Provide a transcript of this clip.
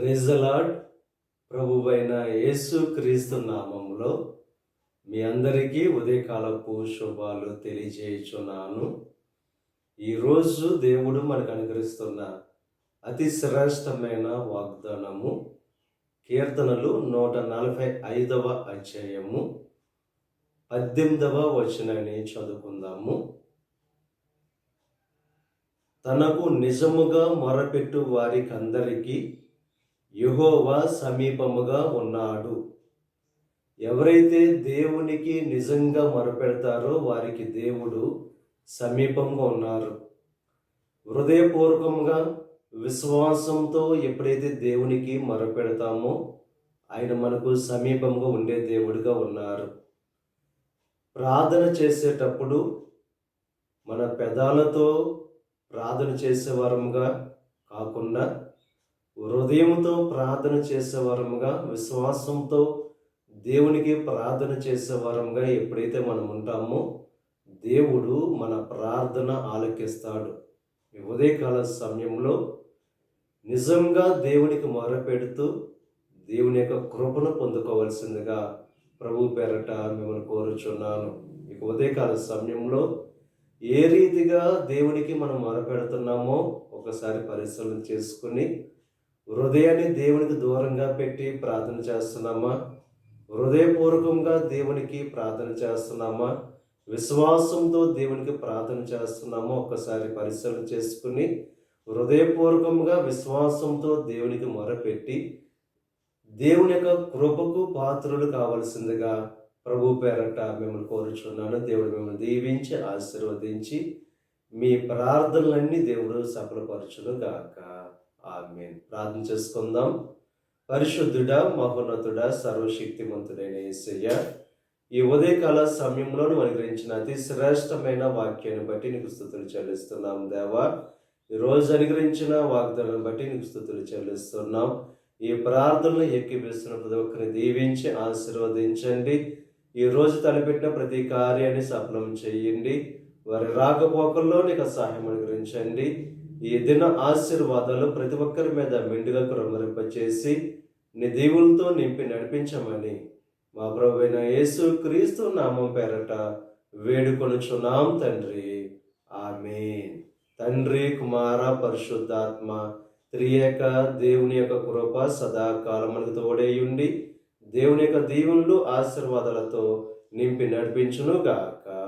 Praise the Lord ప్రభువైన యేసు క్రీస్తు నామంలో మీ అందరికీ ఉదయకాలపు శుభాలు తెలియజేయుచున్నాను. ఈరోజు దేవుడు మనకు అనుగ్రహిస్తున్న అతి శ్రేష్టమైన వాగ్దానము కీర్తనలు నూట నలభై ఐదవ అధ్యాయము పద్దెనిమిదవ వచనాన్ని చదువుకుందాము. తనకు నిజముగా మొరపెట్టు వారికందరికీ యహోవా సమీపముగా ఉన్నాడు. ఎవరైతే దేవునికి నిజంగా మొరపెడతారో వారికి దేవుడు సమీపంగా ఉన్నారు. హృదయపూర్వకంగా విశ్వాసంతో ఎప్పుడైతే దేవునికి మొరపెడతామో ఆయన మనకు సమీపంగా ఉండే దేవుడిగా ఉన్నారు. ప్రార్థన చేసేటప్పుడు మన పెదాలతో ప్రార్థన చేసేవారంగా కాకుండా హృదయంతో ప్రార్థన చేసేవారముగా విశ్వాసంతో దేవునికి ప్రార్థన చేసేవారముగా ఎప్పుడైతే మనం ఉంటామో దేవుడు మన ప్రార్థన ఆలకిస్తాడు. ఈ ఉదయకాల సమయంలో నిజంగా దేవునికి మొరపెడుతూ దేవుని యొక్క కృపను పొందుకోవలసిందిగా ప్రభు పేరట మిమ్మల్ని కోరుచున్నాను. ఇక ఉదయకాల సమయంలో ఏ రీతిగా దేవునికి మనం మొరపెడుతున్నామో ఒకసారి పరిశీలన చేసుకుని హృదయాన్ని దేవునికి దూరంగా పెట్టి ప్రార్థన చేస్తున్నామా? హృదయపూర్వకంగా దేవునికి ప్రార్థన చేస్తున్నామా? విశ్వాసంతో దేవునికి ప్రార్థన చేస్తున్నామా? ఒకసారి పరిశీలన చేసుకుని హృదయపూర్వకంగా విశ్వాసంతో దేవునికి మొరపెట్టి దేవుని యొక్క కృపకు పాత్రలు కావలసిందిగా ప్రభు పేరట మిమ్మల్ని కోరుచున్నాను. దేవుడు మిమ్మల్ని దీవించి ఆశీర్వదించి మీ ప్రార్థనలన్నీ దేవుడు సఫలపరచును గాక. ఆమె ప్రార్థన చేసుకుందాం. పరిశుద్ధుడ మహోన్నతుడ సర్వశక్తిమంతుడైన ఏసయ్య ఈ ఉదయకాల సమయంలో నువ్వు అనుగ్రహించిన అతి శ్రేష్టమైన వాక్యాన్ని బట్టి నీకు స్థుతులు చెల్లిస్తున్నాం దేవా. ఈ రోజు అనుగ్రహించిన వాగ్దానాన్ని బట్టి నీకు స్థుతులు చెల్లిస్తున్నాం. ఈ ప్రార్థనలు ఎక్కిపిస్తున్న ప్రతి ఒక్కరిని దీవించి ఆశీర్వదించండి. ఈ రోజు తలపెట్టిన ప్రతి కార్యాన్ని సఫలం చేయండి. వారి రాకపోకల్లో నీకు సహాయం అనుగ్రహించండి. ఈ ఆశీర్వాదాలు ప్రతి ఒక్కరి మీద మెండుగా కురమరింపచేసి నీ దేవులతో నింపి నడిపించమని మా ప్రభు అయిన యేసు క్రీస్తు నామం పేరట వేడుకొనుచున్నాం తండ్రి. ఆమె తండ్రి కుమార పరిశుద్ధాత్మ త్రియక దేవుని యొక్క కృప సదాకాలం మనకు తోడేయుండి దేవుని యొక్క దీవులు ఆశీర్వాదాలతో నింపి నడిపించునుగాక. గాక